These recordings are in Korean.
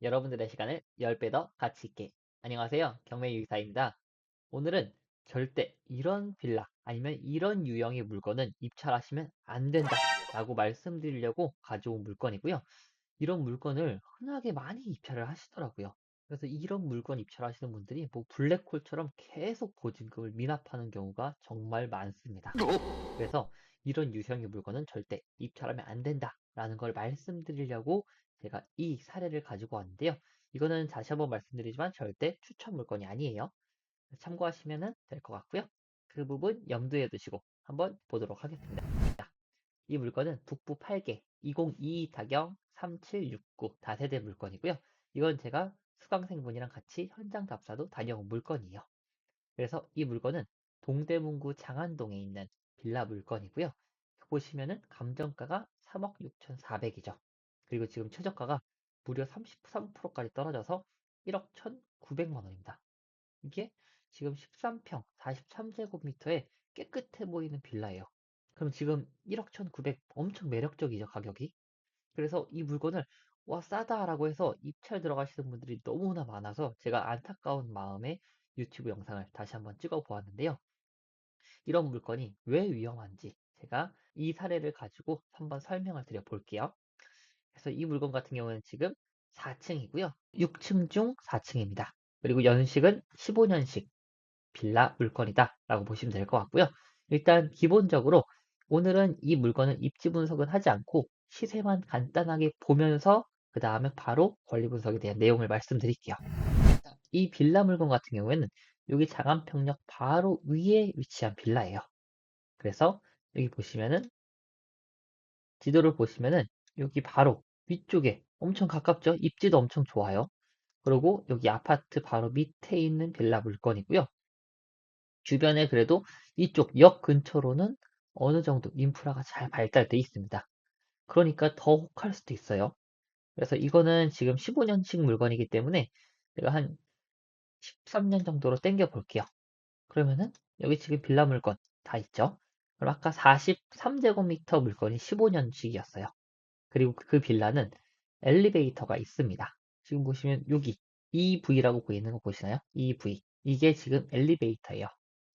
여러분들의 시간을 10배 더 가치 있게. 안녕하세요. 경매유이사입니다. 오늘은 절대 이런 빌라 아니면 이런 유형의 물건은 입찰하시면 안 된다 라고 말씀드리려고 가져온 물건이고요. 이런 물건을 흔하게 많이 입찰을 하시더라고요. 그래서 이런 물건 입찰하시는 분들이 뭐 블랙홀처럼 계속 보증금을 미납하는 경우가 정말 많습니다. 그래서 이런 유형의 물건은 절대 입찰하면 안 된다라는 걸 말씀드리려고 제가 이 사례를 가지고 왔는데요. 이거는 다시 한번 말씀드리지만 절대 추천 물건이 아니에요. 참고하시면 될 것 같고요. 그 부분 염두에 두시고 한번 보도록 하겠습니다. 이 물건은 북부 8개 2022 타경 3769 다세대 물건이고요. 이건 제가 수강생분이랑 같이 현장 답사도 다녀온 물건이에요. 그래서 이 물건은 동대문구 장안동에 있는 빌라 물건이고요. 보시면은 감정가가 3억 6,400이죠. 그리고 지금 최저가가 무려 33%까지 떨어져서 1억 1,900만 원입니다. 이게 지금 13평 43제곱미터에 깨끗해 보이는 빌라예요. 그럼 지금 1억 1,900 엄청 매력적이죠, 가격이. 그래서 이 물건을 와 싸다라고 해서 입찰 들어가시는 분들이 너무나 많아서 제가 안타까운 마음에 유튜브 영상을 다시 한번 찍어 보았는데요. 이런 물건이 왜 위험한지 제가 이 사례를 가지고 한번 설명을 드려 볼게요. 그래서 이 물건 같은 경우는 지금 4층이고요. 6층 중 4층입니다. 그리고 연식은 15년식 빌라 물건이다 라고 보시면 될 것 같고요. 일단 기본적으로 오늘은 이 물건은 입지 분석은 하지 않고 시세만 간단하게 보면서 그 다음에 바로 권리 분석에 대한 내용을 말씀드릴게요. 이 빌라 물건 같은 경우에는 여기 장안평역 바로 위에 위치한 빌라예요. 그래서 여기 보시면은 지도를 보시면은 여기 바로 위쪽에 엄청 가깝죠? 입지도 엄청 좋아요. 그리고 여기 아파트 바로 밑에 있는 빌라 물건이고요. 주변에 그래도 이쪽 역 근처로는 어느 정도 인프라가 잘 발달돼 있습니다. 그러니까 더 혹할 수도 있어요. 그래서 이거는 지금 15년식 물건이기 때문에 제가 한 13년 정도로 땡겨 볼게요. 그러면은 여기 지금 빌라 물건 다 있죠? 그럼 아까 43제곱미터 물건이 15년식이었어요. 그리고 그 빌라는 엘리베이터가 있습니다. 지금 보시면 여기 EV라고 보이는 거 보시나요? EV. 이게 지금 엘리베이터예요.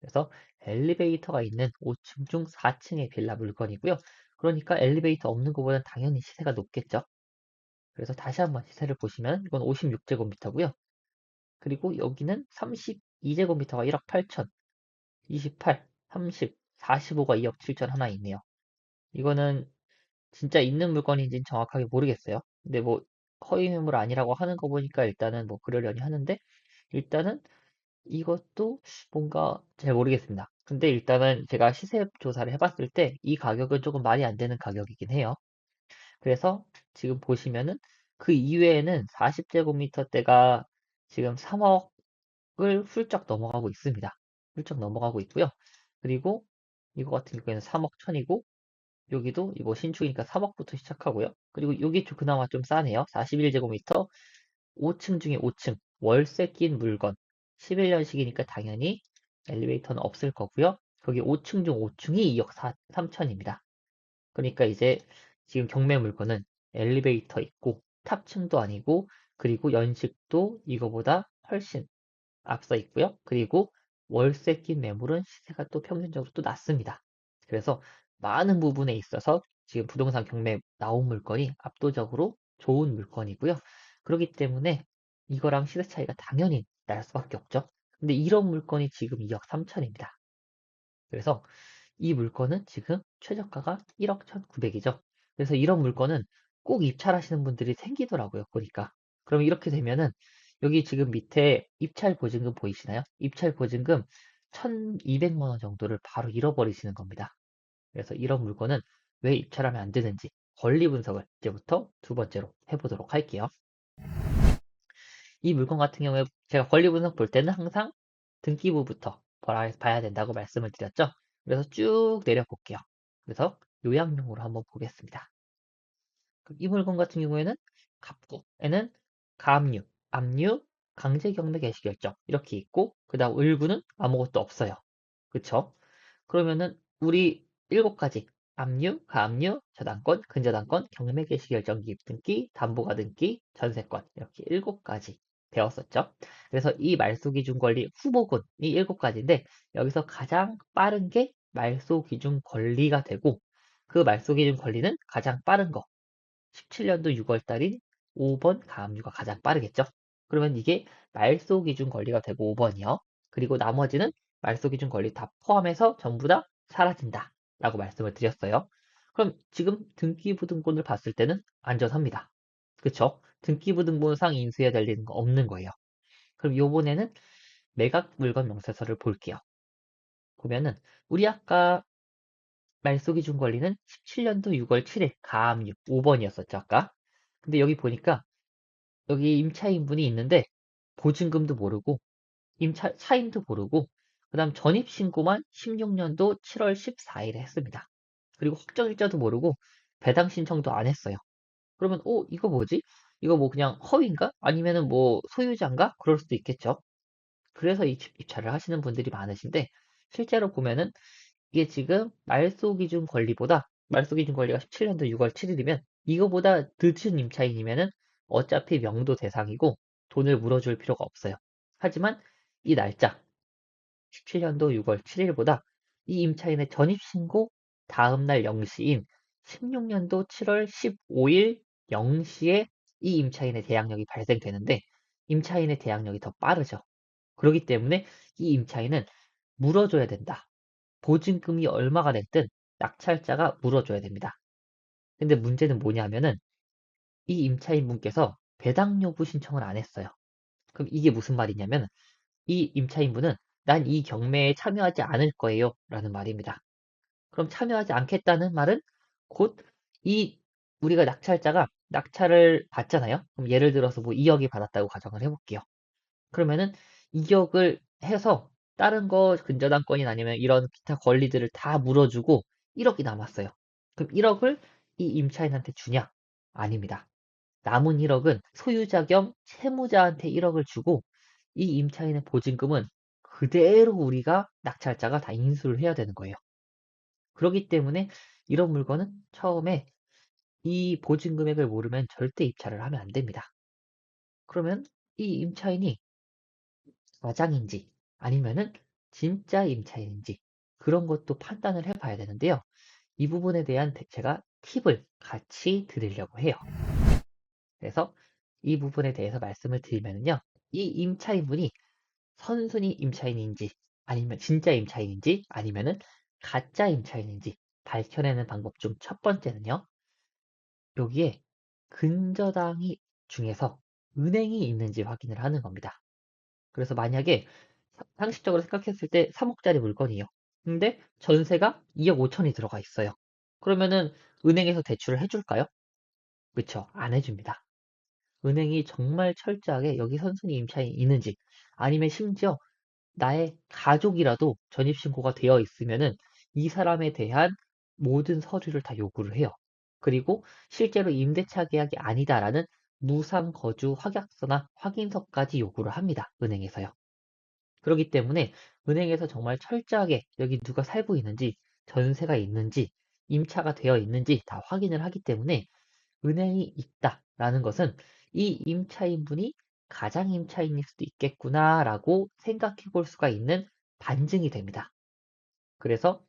그래서 엘리베이터가 있는 5층 중 4층의 빌라 물건이고요. 그러니까 엘리베이터 없는 것보다는 당연히 시세가 높겠죠. 그래서 다시 한번 시세를 보시면 이건 56제곱미터고요. 그리고 여기는 32제곱미터가 1억 8천, 28, 30, 45가 2억 7천 하나 있네요. 이거는 진짜 있는 물건인지는 정확하게 모르겠어요. 근데 뭐 허위 매물 아니라고 하는 거 보니까 일단은 뭐 그러려니 하는데 일단은 이것도 뭔가 잘 모르겠습니다. 근데 일단은 제가 시세 조사를 해봤을 때 이 가격은 조금 말이 안 되는 가격이긴 해요. 그래서 지금 보시면은 그 이외에는 40제곱미터대가 지금 3억을 훌쩍 넘어가고 있습니다. 훌쩍 넘어가고 있고요. 그리고 이거 같은 경우에는 3억 천이고 여기도 이거 신축이니까 3억부터 시작하고요. 그리고 여기 좀 그나마 좀 싸네요. 41제곱미터 5층 중에 5층 월세 낀 물건 11년식이니까 당연히 엘리베이터는 없을 거고요. 거기 5층 중 5층이 2억 4, 3천입니다. 그러니까 이제 지금 경매 물건은 엘리베이터 있고 탑층도 아니고 그리고 연식도 이거보다 훨씬 앞서 있고요. 그리고 월세 낀 매물은 시세가 또 평균적으로 또 낮습니다. 그래서 많은 부분에 있어서 지금 부동산 경매 나온 물건이 압도적으로 좋은 물건이고요. 그렇기 때문에 이거랑 시세 차이가 당연히 날 수밖에 없죠. 근데 이런 물건이 지금 2억 3천입니다. 그래서 이 물건은 지금 최저가가 1억 1,900이죠. 그래서 이런 물건은 꼭 입찰하시는 분들이 생기더라고요. 보니까. 그럼 이렇게 되면은 여기 지금 밑에 입찰 보증금 보이시나요? 입찰 보증금 1,200만 원 정도를 바로 잃어버리시는 겁니다. 그래서 이런 물건은 왜 입찰하면 안 되는지 권리 분석을 이제부터 두 번째로 해보도록 할게요. 이 물건 같은 경우에 제가 권리 분석 볼 때는 항상 등기부부터 봐야 된다고 말씀을 드렸죠. 그래서 쭉 내려볼게요. 그래서 요약용으로 한번 보겠습니다. 이 물건 같은 경우에는 갑구에는 가압류, 압류, 강제 경매 개시 결정 이렇게 있고 그 다음 을구는 아무것도 없어요. 그쵸? 그러면은 우리 일곱 가지 압류, 가압류, 저당권, 근저당권, 경매 개시 결정 기입 등기, 담보가 등기, 전세권 이렇게 일곱 가지 배웠었죠. 그래서 이 말소 기준 권리 후보군 이 일곱 가지인데 여기서 가장 빠른 게 말소 기준 권리가 되고 그 말소 기준 권리는 가장 빠른 거 17년도 6월 달인 5번 가압류가 가장 빠르겠죠. 그러면 이게 말소 기준 권리가 되고 5번이요. 그리고 나머지는 말소 기준 권리 다 포함해서 전부 다 사라진다. 라고 말씀을 드렸어요. 그럼 지금 등기부등본을 봤을 때는 안전합니다. 그쵸? 등기부등본상 인수해야 될 일은 없는 거예요. 그럼 요번에는 매각 물건 명세서를 볼게요. 보면은 우리 아까 말소 기 준 권리는 17년도 6월 7일 가압류 5번이었었죠 아까. 근데 여기 보니까 여기 임차인분이 있는데 보증금도 모르고 임차 차임도 모르고 그 다음 전입 신고만 16년도 7월 14일에 했습니다. 그리고 확정일자도 모르고 배당 신청도 안 했어요. 그러면 어 이거 뭐지? 이거 뭐 그냥 허위인가? 아니면은 뭐 소유자인가? 그럴 수도 있겠죠. 그래서 입찰을 하시는 분들이 많으신데 실제로 보면은 이게 지금 말소 기준 권리보다 말소 기준 권리가 17년도 6월 7일이면 이거보다 늦은 임차인이면은 어차피 명도 대상이고 돈을 물어줄 필요가 없어요. 하지만 이 날짜 17년도 6월 7일보다 이 임차인의 전입신고 다음날 0시인 16년도 7월 15일 0시에 이 임차인의 대항력이 발생되는데 임차인의 대항력이 더 빠르죠. 그렇기 때문에 이 임차인은 물어줘야 된다. 보증금이 얼마가 됐든 낙찰자가 물어줘야 됩니다. 근데 문제는 뭐냐면은 이 임차인 분께서 배당 요구 신청을 안 했어요. 그럼 이게 무슨 말이냐면 이 임차인분은 난 이 경매에 참여하지 않을 거예요 라는 말입니다. 그럼 참여하지 않겠다는 말은 곧 이 우리가 낙찰자가 낙찰을 받잖아요. 그럼 예를 들어서 뭐 2억이 받았다고 가정을 해볼게요. 그러면은 2억을 해서 다른 거 근저당권이나 아니면 이런 기타 권리들을 다 물어주고 1억이 남았어요. 그럼 1억을 이 임차인한테 주냐? 아닙니다. 남은 1억은 소유자 겸 채무자한테 1억을 주고 이 임차인의 보증금은 그대로 우리가 낙찰자가 다 인수를 해야 되는 거예요. 그렇기 때문에 이런 물건은 처음에 이 보증 금액을 모르면 절대 입찰을 하면 안 됩니다. 그러면 이 임차인이 마장인지 아니면은 진짜 임차인인지 그런 것도 판단을 해 봐야 되는데요. 이 부분에 대한 제가 팁을 같이 드리려고 해요. 그래서 이 부분에 대해서 말씀을 드리면요. 이 임차인분이 선순위 임차인인지 아니면 진짜 임차인인지 아니면은 가짜 임차인인지 밝혀내는 방법 중 첫 번째는요. 여기에 근저당이 중에서 은행이 있는지 확인을 하는 겁니다. 그래서 만약에 상식적으로 생각했을 때 3억짜리 물건이에요. 근데 전세가 2억 5천이 들어가 있어요. 그러면은 은행에서 대출을 해줄까요? 그쵸? 안 해줍니다. 은행이 정말 철저하게 여기 선순위 임차인이 있는지 아니면 심지어 나의 가족이라도 전입신고가 되어 있으면은 이 사람에 대한 모든 서류를 다 요구를 해요. 그리고 실제로 임대차 계약이 아니다라는 무상 거주 확약서나 확인서까지 요구를 합니다. 은행에서요. 그렇기 때문에 은행에서 정말 철저하게 여기 누가 살고 있는지 전세가 있는지 임차가 되어 있는지 다 확인을 하기 때문에 은행이 있다라는 것은 이 임차인분이 가장 임차인일 수도 있겠구나라고 생각해 볼 수가 있는 반증이 됩니다. 그래서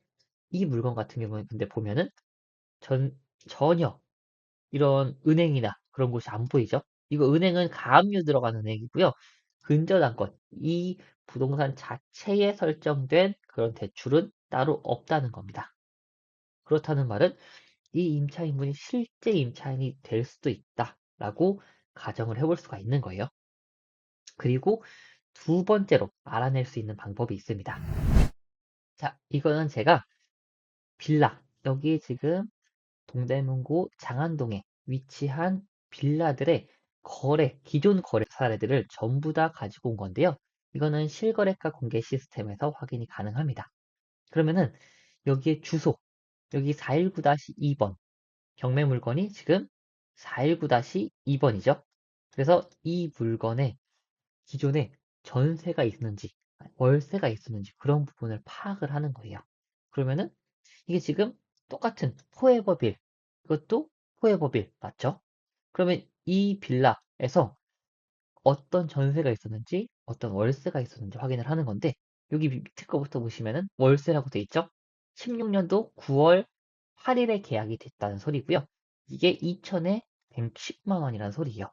이 물건 같은 경우는 근데 보면은 전, 전혀 이런 은행이나 그런 곳이 안 보이죠? 이거 은행은 가압류 들어간 은행이고요. 근저당권, 이 부동산 자체에 설정된 그런 대출은 따로 없다는 겁니다. 그렇다는 말은 이 임차인분이 실제 임차인이 될 수도 있다라고 가정을 해볼 수가 있는 거예요. 그리고 두 번째로 알아낼 수 있는 방법이 있습니다. 자, 이거는 제가 빌라, 여기 지금 동대문구 장안동에 위치한 빌라들의 거래, 기존 거래 사례들을 전부 다 가지고 온 건데요. 이거는 실거래가 공개 시스템에서 확인이 가능합니다. 그러면은 여기에 주소, 여기 419-2번 경매 물건이 지금 419-2번이죠. 그래서 이 물건에 기존에 전세가 있는지 월세가 있었는지 그런 부분을 파악을 하는 거예요. 그러면은 이게 지금 똑같은 포에버 빌. 이것도 포에버 빌 맞죠? 그러면 이 빌라에서 어떤 전세가 있었는지 어떤 월세가 있었는지 확인을 하는 건데 여기 밑에 거부터 보시면은 월세라고 돼 있죠? 16년도 9월 8일에 계약이 됐다는 소리고요. 이게 2천에 110만 원이라는 소리예요.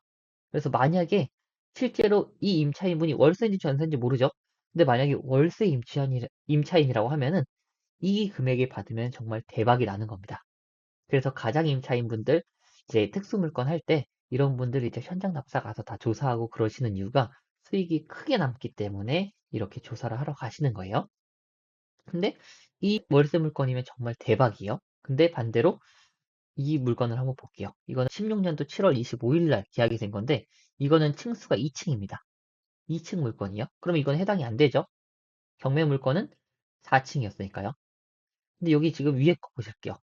그래서 만약에 실제로 이 임차인분이 월세인지 전세인지 모르죠. 근데 만약에 월세 임차인이, 임차인이라고 하면은 이 금액을 받으면 정말 대박이 나는 겁니다. 그래서 가장 임차인분들 이제 특수물건 할 때 이런 분들이 이제 현장 납사 가서 다 조사하고 그러시는 이유가 수익이 크게 남기 때문에 이렇게 조사를 하러 가시는 거예요. 근데 이 월세 물건이면 정말 대박이에요. 근데 반대로 이 물건을 한번 볼게요. 이거는 16년도 7월 25일 날 계약이 된 건데 이거는 층수가 2층입니다. 2층 물건이요. 그럼 이건 해당이 안 되죠. 경매 물건은 4층이었으니까요. 근데 여기 지금 위에 거 보실게요.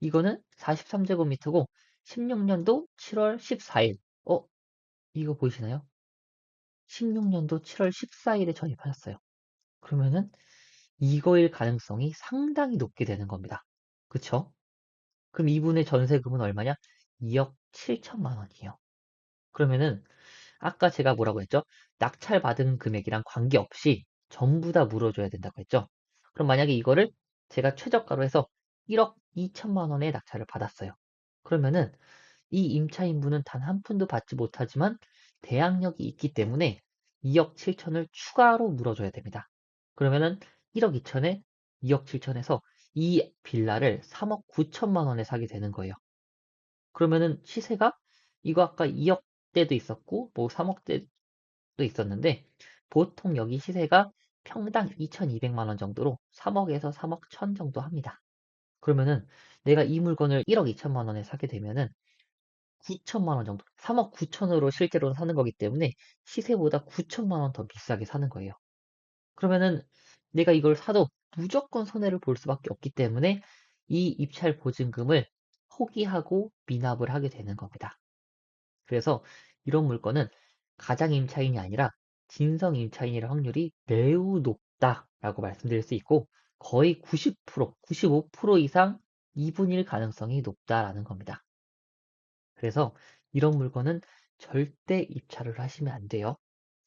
이거는 43제곱미터고 16년도 7월 14일. 어? 이거 보이시나요? 16년도 7월 14일에 전입하셨어요. 그러면은 이거일 가능성이 상당히 높게 되는 겁니다. 그쵸? 그럼 이분의 전세금은 얼마냐? 2억 7천만 원이에요. 그러면은 아까 제가 뭐라고 했죠? 낙찰 받은 금액이랑 관계없이 전부 다 물어줘야 된다고 했죠? 그럼 만약에 이거를 제가 최저가로 해서 1억 2천만 원의 낙찰을 받았어요. 그러면은 이 임차인분은 단 한 푼도 받지 못하지만 대항력이 있기 때문에 2억 7천을 추가로 물어줘야 됩니다. 그러면은 1억 2천에 2억 7천에서 이 빌라를 3억 9천만 원에 사게 되는 거예요. 그러면은 시세가 이거 아까 2억대도 있었고 뭐 3억대도 있었는데 보통 여기 시세가 평당 2,200만 원 정도로 3억에서 3억 1천 정도 합니다. 그러면은 내가 이 물건을 1억 2천만 원에 사게 되면은 9천만 원 정도, 3억 9천으로 실제로 사는 거기 때문에 시세보다 9천만 원 더 비싸게 사는 거예요. 그러면은 내가 이걸 사도 무조건 손해를 볼 수밖에 없기 때문에 이 입찰 보증금을 포기하고 미납을 하게 되는 겁니다. 그래서 이런 물건은 가장 임차인이 아니라 진성 임차인일 확률이 매우 높다라고 말씀드릴 수 있고 거의 90%, 95% 이상 2분 1 가능성이 높다라는 겁니다. 그래서 이런 물건은 절대 입찰을 하시면 안 돼요.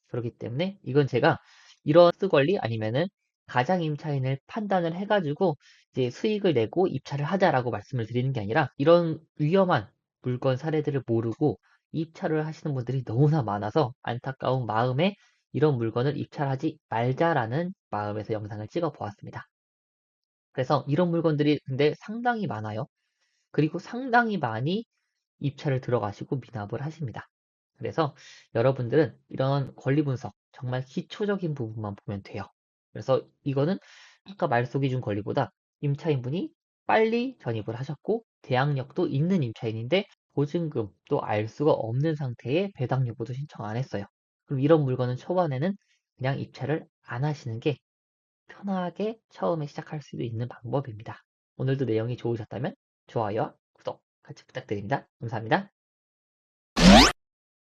그렇기 때문에 이건 제가 이런 쓰권리 아니면은 가장 임차인을 판단을 해가지고 이제 수익을 내고 입찰을 하자라고 말씀을 드리는 게 아니라 이런 위험한 물건 사례들을 모르고 입찰을 하시는 분들이 너무나 많아서 안타까운 마음에 이런 물건을 입찰하지 말자라는 마음에서 영상을 찍어 보았습니다. 그래서 이런 물건들이 근데 상당히 많아요. 그리고 상당히 많이 입찰을 들어가시고 미납을 하십니다. 그래서 여러분들은 이런 권리 분석 정말 기초적인 부분만 보면 돼요. 그래서 이거는 아까 말소기준 권리보다 임차인분이 빨리 전입을 하셨고 대항력도 있는 임차인인데 보증금도 알 수가 없는 상태에 배당 여부도 신청 안 했어요. 그럼 이런 물건은 초반에는 그냥 입찰을 안 하시는 게 편하게 처음에 시작할 수도 있는 방법입니다. 오늘도 내용이 좋으셨다면 좋아요와 구독 같이 부탁드립니다. 감사합니다.